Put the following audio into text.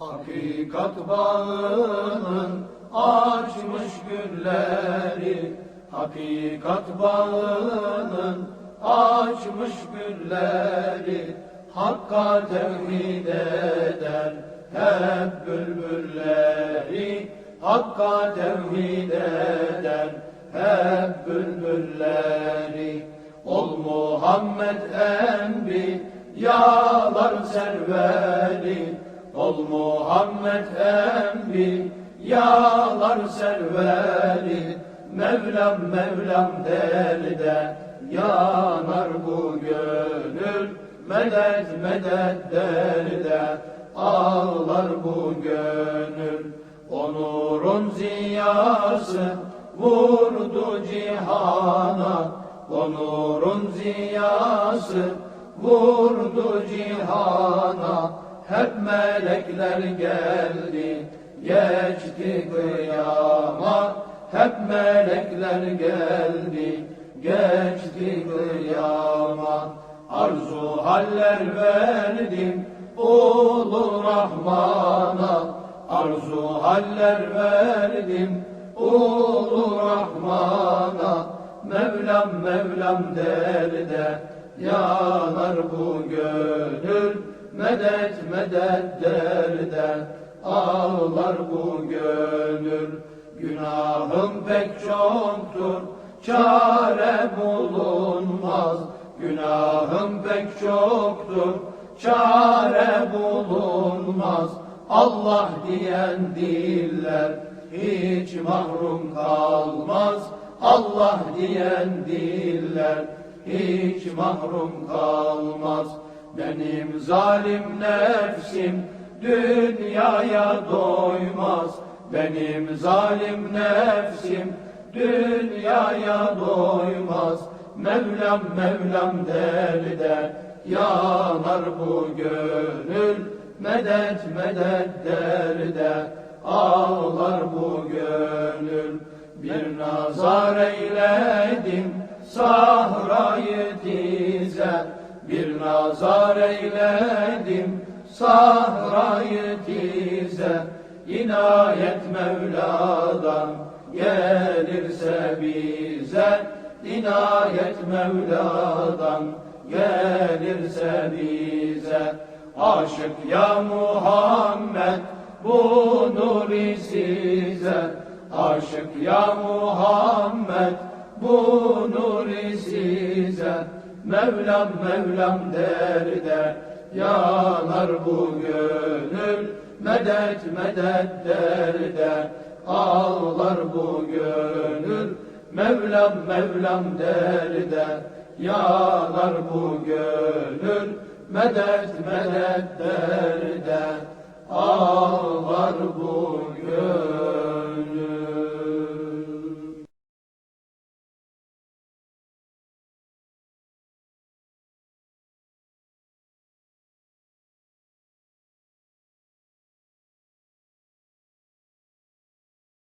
Hakikat bağının açmış gülleri Hakikat bağının açmış gülleri Hakka tevhid eder hep bülbülleri Hakka tevhid eder hep bülbülleri. Ol Muhammed enbi yalar serveri Ol Muhammed enbi yalar serveri Mevlam Mevlam derde yanar bu gönül Medet medet derde ağlar bu gönül. Onurun ziyası vurdu cihana Onurun ziyası vurdu cihana Hep melekler geldi geçti kıyama Hep melekler geldi geçti kıyama Arzu haller verdim ulu Rahman'a. Arzu haller verdim ulu Rahman'a. Mevlam Mevlam derde yanar bu gönül Medet medet derde ağlar bu gönül. Günahım pek çoktur çare bulunmaz. Günahım pek çoktur çare bulunmaz. Allah diyen diller hiç mahrum kalmaz. Allah diyen diller hiç mahrum kalmaz Benim zalim nefsim dünyaya doymaz. Benim zalim nefsim dünyaya doymaz. Mevlam Mevlam derde yanar bu gönül. Medet medet derde ağlar bu gönül. Bir nazar eyledim sahrayı Bir nazar eyledim sahrayı tize. İnayet Mevla'dan gelirse bize İnayet Mevla'dan gelirse bize. Aşık ya Muhammed bu nuri size. Aşık ya Muhammed bu nuri size Mevlam Mevlam derde yanar bu gönül. Medet medet derde ağlar bu gönül. Mevlam Mevlam derde yanar bu gönül. Medet medet derde ağlar